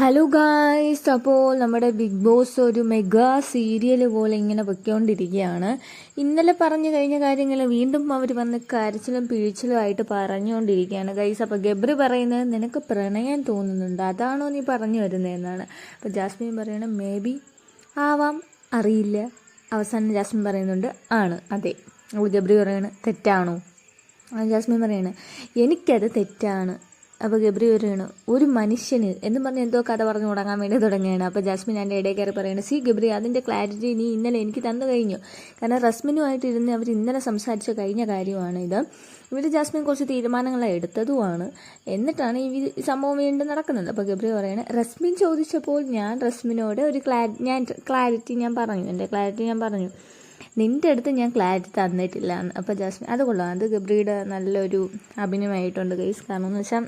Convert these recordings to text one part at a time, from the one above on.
Hello guys അപ്പോൾ നമ്മുടെ Bigg Boss ഒരു മെഗാ സീരിയൽ പോലെ ഇങ്ങനെ പൊയ്ക്കൊണ്ടിരിക്കുകയാണ് ഇന്നലെ പറഞ്ഞു കഴിഞ്ഞ കാര്യങ്ങൾ വീണ്ടും അവർ വന്ന് കരച്ചിലും പിഴിച്ചിലും ആയിട്ട് പറഞ്ഞുകൊണ്ടിരിക്കുകയാണ്. ഗൈസ് അപ്പോൾ ഗബ്രി പറയുന്നത് നിനക്ക് പ്രണയം തോന്നുന്നുണ്ട്. അതാണോ നീ പറഞ്ഞു വരുന്നതെന്നാണ് അപ്പോൾ ജാസ്മിൻ പറയണത് മേ ബി ആവാം അറിയില്ല. അവസാനം ജാസ്മിൻ പറയുന്നുണ്ട് ആണ്. അതെ. അപ്പോൾ ഗബ്രി പറയണത് തെറ്റാണോ? ജാസ്മിൻ പറയണേ എനിക്കത് തെറ്റാണ്. അപ്പോൾ ഗബ്രി പറയുന്നു ഒരു മനുഷ്യന് എന്ന് പറഞ്ഞ് എന്തോ കഥ പറഞ്ഞു തുടങ്ങാൻ വേണ്ടി തുടങ്ങുകയാണ്. അപ്പോൾ ജാസ്മിൻ എന്റെ ഇടയിൽ കയറി പറയുന്നത് സി ഗബ്രി അതിന്റെ ക്ലാരിറ്റി നീ ഇന്നലെ എനിക്ക് തന്നു കഴിഞ്ഞു. കാരണം റസ്മിനുമായിട്ട് ഇരുന്ന് അവർ ഇന്നലെ സംസാരിച്ച കഴിഞ്ഞ കാര്യമാണ് ഇത്. ഇവർ ജാസ്മിൻ കുറച്ച് തീരുമാനങ്ങൾ എടുത്തതുമാണ്. എന്നിട്ടാണ് ഈ സംഭവം വീണ്ടും നടക്കുന്നത്. അപ്പോൾ ഗബ്രി പറയണേ റസ്മിൻ ചോദിച്ചപ്പോൾ ഞാൻ റസ്മിനോട് ഒരു ക്ലാരി ഞാൻ ക്ലാരിറ്റി ഞാൻ പറഞ്ഞു എന്റെ ക്ലാരിറ്റി ഞാൻ പറഞ്ഞു. നിന്റെ അടുത്ത് ഞാൻ ക്ലാരിറ്റി തന്നിട്ടില്ല. അപ്പൊ അപ്പോൾ ജാസ്മിൻ അത് കൊള്ളാം. അത് ഗബ്രിയുടെ നല്ലൊരു അഭിനയമായിട്ടുണ്ട് ഗൈസ് കാരണം എന്ന് വെച്ചാൽ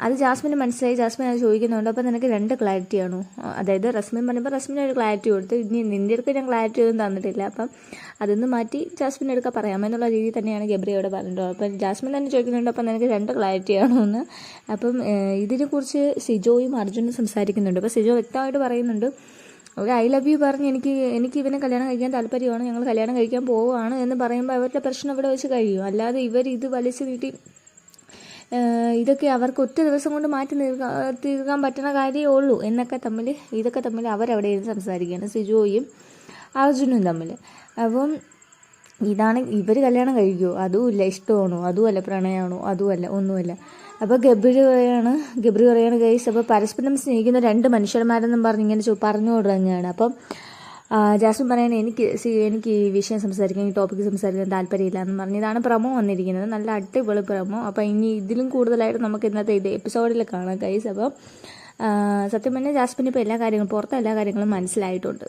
അത് ജാസ്മിന് മനസ്സിലായി. ജാസ്മിൻ അത് ചോദിക്കുന്നുണ്ട്. അപ്പോൾ നിനക്ക് രണ്ട് ക്ലാരിറ്റി ആണോ? അതായത് റസ്മിൻ പറഞ്ഞപ്പോൾ റസ്മിന് ഒരു ക്ലാരിറ്റി കൊടുത്തു. ഇനി നിന്റെ അടുത്ത് ഞാൻ ക്ലാരിറ്റി ഒന്നും തന്നിട്ടില്ല. അപ്പം അതൊന്ന് മാറ്റി ജാസ്മിൻ എടുക്കാൻ പറയാമെന്നുള്ള രീതിയിൽ തന്നെയാണ് ഗബ്രി അവിടെ പറഞ്ഞിട്ടുള്ളത് അപ്പം ജാസ്മിൻ തന്നെ ചോദിക്കുന്നുണ്ട് അപ്പം നിനക്ക് രണ്ട് ക്ലാരിറ്റി ആണോ? എന്ന്. അപ്പം ഇതിനെക്കുറിച്ച് സിജോയും അർജുനും സംസാരിക്കുന്നുണ്ട്. അപ്പോൾ സിജോ വ്യക്തമായിട്ട് പറയുന്നുണ്ട് ഒരു ഐ ലവ് യു പറഞ്ഞ് എനിക്ക് എനിക്ക് ഇവനെ കല്യാണം കഴിക്കാൻ താല്പര്യമാണ്. ഞങ്ങൾ കല്യാണം കഴിക്കാൻ പോവുകയാണ് എന്ന് പറയുമ്പോൾ അവരുടെ പ്രശ്നം ഇവിടെ വെച്ച് കഴിയും. അല്ലാതെ ഇവർ ഇത് വലിച്ചു നീട്ടി ഇതൊക്കെ അവർക്ക് ഒറ്റ ദിവസം കൊണ്ട് മാറ്റി തീർക്കാൻ പറ്റുന്ന കാര്യമേ ഉള്ളൂ. എന്നൊക്കെ തമ്മിൽ ഇതൊക്കെ തമ്മിൽ അവരവിടെ ഇരുന്ന് സംസാരിക്കുകയാണ്. സിജോയും അർജുനും തമ്മിൽ അപ്പം ഇതാണ് ഇവർ കല്യാണം കഴിക്കുമോ അതുമില്ല ഇഷ്ടമാണോ? അതുമല്ല പ്രണയമാണോ അതുമല്ല ഒന്നുമല്ല. അപ്പോൾ ഗബ്രി പറയാണ് ഗബ്രി പറയാണ് ഗൈസ് അപ്പോൾ പരസ്പരം സ്നേഹിക്കുന്ന രണ്ട് മനുഷ്യന്മാരെന്നും പറഞ്ഞ് ഇങ്ങനെ പറഞ്ഞു തുടങ്ങുകയാണ് അപ്പം ജാസ്മിൻ പറയാൻ എനിക്ക് എനിക്ക് ഈ വിഷയം സംസാരിക്കാൻ ഈ ടോപ്പിക്ക് സംസാരിക്കാൻ താല്പര്യമില്ല എന്ന് പറഞ്ഞ് ഇതാണ് പ്രമോ വന്നിരിക്കുന്നത്. നല്ല അടിപൊളി പ്രമോ അപ്പോൾ ഇനി ഇതിലും കൂടുതലായിട്ട് നമുക്ക് ഇന്നത്തെ ഇത് എപ്പിസോഡിൽ കാണാം ഗൈസ് അപ്പം സത്യം പറഞ്ഞാൽ ജാസ്മിൻ ഇപ്പോൾ എല്ലാ കാര്യങ്ങളും പുറത്തെ എല്ലാ കാര്യങ്ങളും മനസ്സിലായിട്ടുണ്ട്.